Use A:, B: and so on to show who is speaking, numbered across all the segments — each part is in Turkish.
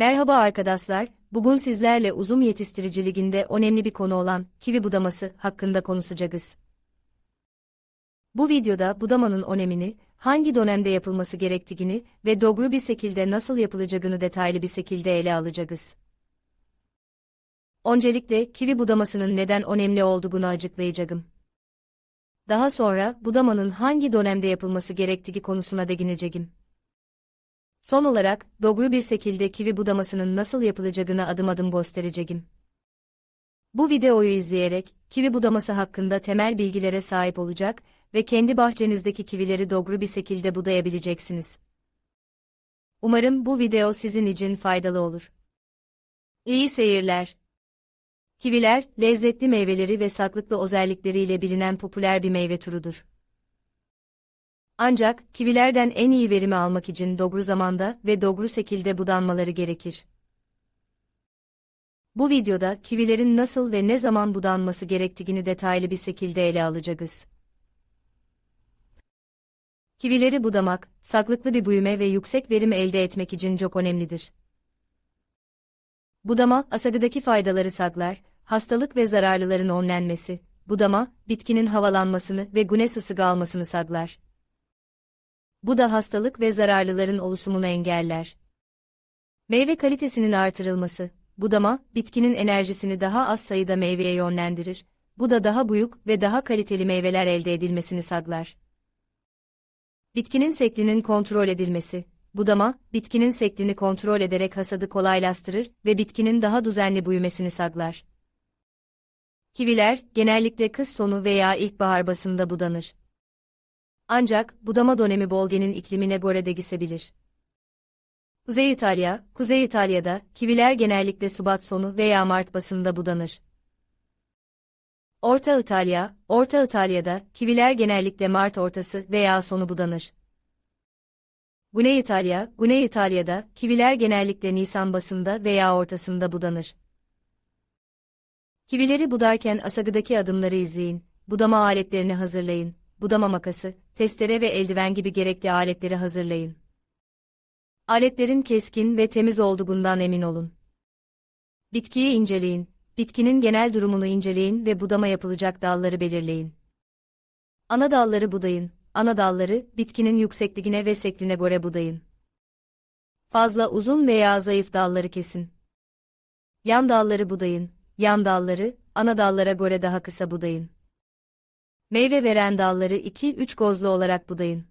A: Merhaba arkadaşlar, bugün sizlerle uzun yetiştirici liginde önemli bir konu olan kivi budaması hakkında konuşacağız. Bu videoda budamanın önemini, hangi dönemde yapılması gerektiğini ve doğru bir şekilde nasıl yapılacağını detaylı bir şekilde ele alacağız. Öncelikle kivi budamasının neden önemli olduğunu açıklayacağım. Daha sonra budamanın hangi dönemde yapılması gerektiği konusuna değineceğim. Son olarak, doğru bir şekilde kivi budamasının nasıl yapılacağını adım adım göstereceğim. Bu videoyu izleyerek, kivi budaması hakkında temel bilgilere sahip olacak ve kendi bahçenizdeki kivileri doğru bir şekilde budayabileceksiniz. Umarım bu video sizin için faydalı olur. İyi seyirler. Kiviler, lezzetli meyveleri ve saklıklı özellikleriyle bilinen popüler bir meyve türüdür. Ancak, kivilerden en iyi verimi almak için doğru zamanda ve doğru şekilde budanmaları gerekir. Bu videoda kivilerin nasıl ve ne zaman budanması gerektiğini detaylı bir şekilde ele alacağız. Kivileri budamak, saklıklı bir büyüme ve yüksek verim elde etmek için çok önemlidir. Budama, asagıdaki faydaları saklar, hastalık ve zararlıların önlenmesi, budama, bitkinin havalanmasını ve güneş ısı almasını saklar. Bu da hastalık ve zararlıların oluşumunu engeller. Meyve kalitesinin artırılması, budama, bitkinin enerjisini daha az sayıda meyveye yönlendirir, bu da daha büyük ve daha kaliteli meyveler elde edilmesini sağlar. Bitkinin seklinin kontrol edilmesi, budama, bitkinin seklini kontrol ederek hasadı kolaylaştırır ve bitkinin daha düzenli büyümesini sağlar. Kiviler, genellikle kış sonu veya ilkbahar basında budanır. Ancak, budama dönemi bölgenin iklimine göre değişebilir. Kuzey İtalya, Kuzey İtalya'da, kiviler genellikle Şubat sonu veya Mart basında budanır. Orta İtalya, Orta İtalya'da, kiviler genellikle Mart ortası veya sonu budanır. Güney İtalya, Güney İtalya'da, kiviler genellikle Nisan basında veya ortasında budanır. Kivileri budarken asagıdaki adımları izleyin, budama aletlerini hazırlayın, budama makası, testere ve eldiven gibi gerekli aletleri hazırlayın. Aletlerin keskin ve temiz olduğundan emin olun. Bitkiyi inceleyin, bitkinin genel durumunu inceleyin ve budama yapılacak dalları belirleyin. Ana dalları budayın, ana dalları bitkinin yüksekliğine ve sekline göre budayın. Fazla uzun veya zayıf dalları kesin. Yan dalları budayın, yan dalları, ana dallara göre daha kısa budayın. Meyve veren dalları 2-3 gozlu olarak budayın.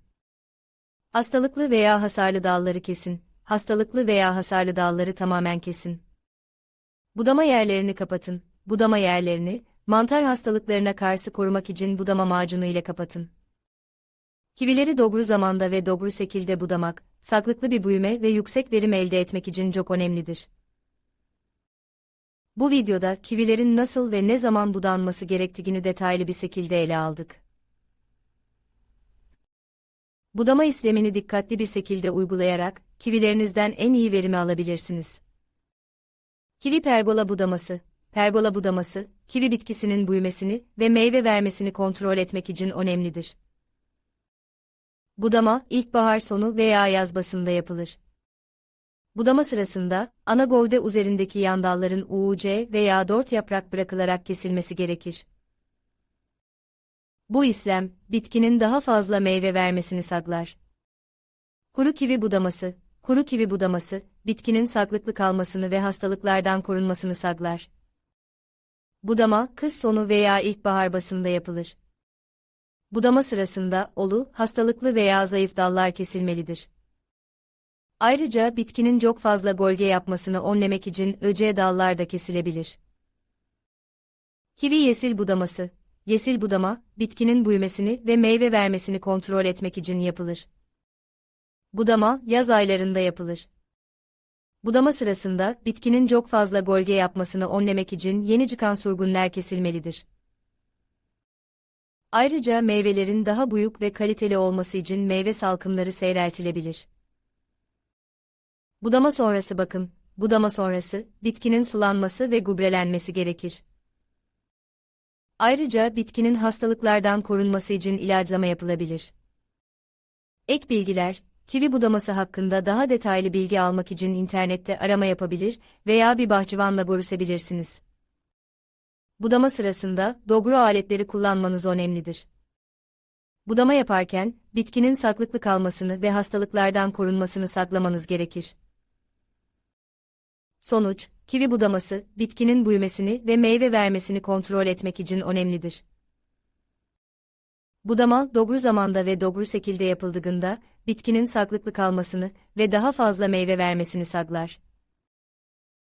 A: Hastalıklı veya hasarlı dalları kesin, hastalıklı veya hasarlı dalları tamamen kesin. Budama yerlerini kapatın, budama yerlerini, mantar hastalıklarına karşı korumak için budama macunu ile kapatın. Kivileri doğru zamanda ve doğru şekilde budamak, saklıklı bir büyüme ve yüksek verim elde etmek için çok önemlidir. Bu videoda kivilerin nasıl ve ne zaman budanması gerektiğini detaylı bir şekilde ele aldık. Budama işlemini dikkatli bir şekilde uygulayarak kivilerinizden en iyi verimi alabilirsiniz. Kivi pergola budaması Pergola budaması, kivi bitkisinin büyümesini ve meyve vermesini kontrol etmek için önemlidir. Budama, ilkbahar sonu veya yaz basında yapılır. Budama sırasında, ana gövde üzerindeki yan dalların UC veya dört yaprak bırakılarak kesilmesi gerekir. Bu işlem, bitkinin daha fazla meyve vermesini sağlar. Kuru kivi budaması, kuru kivi budaması, bitkinin saklıklı kalmasını ve hastalıklardan korunmasını sağlar. Budama, kış sonu veya ilkbahar basında yapılır. Budama sırasında, olu, hastalıklı veya zayıf dallar kesilmelidir. Ayrıca bitkinin çok fazla gölge yapmasını önlemek için öce dallar da kesilebilir. Kivi yesil budaması Yesil budama, bitkinin büyümesini ve meyve vermesini kontrol etmek için yapılır. Budama, yaz aylarında yapılır. Budama sırasında, bitkinin çok fazla gölge yapmasını önlemek için yeni çıkan surgunlar kesilmelidir. Ayrıca meyvelerin daha büyük ve kaliteli olması için meyve salkımları seyreltilebilir. Budama sonrası bakım, budama sonrası, bitkinin sulanması ve gübrelenmesi gerekir. Ayrıca bitkinin hastalıklardan korunması için ilaçlama yapılabilir. Ek bilgiler, Kivi budaması hakkında daha detaylı bilgi almak için internette arama yapabilir veya bir bahçıvanla görüşebilirsiniz. Budama sırasında doğru aletleri kullanmanız önemlidir. Budama yaparken, bitkinin saklıklı kalmasını ve hastalıklardan korunmasını saklamanız gerekir. Sonuç, kivi budaması, bitkinin büyümesini ve meyve vermesini kontrol etmek için önemlidir. Budama, doğru zamanda ve doğru şekilde yapıldığında, bitkinin saklıklı kalmasını ve daha fazla meyve vermesini sağlar.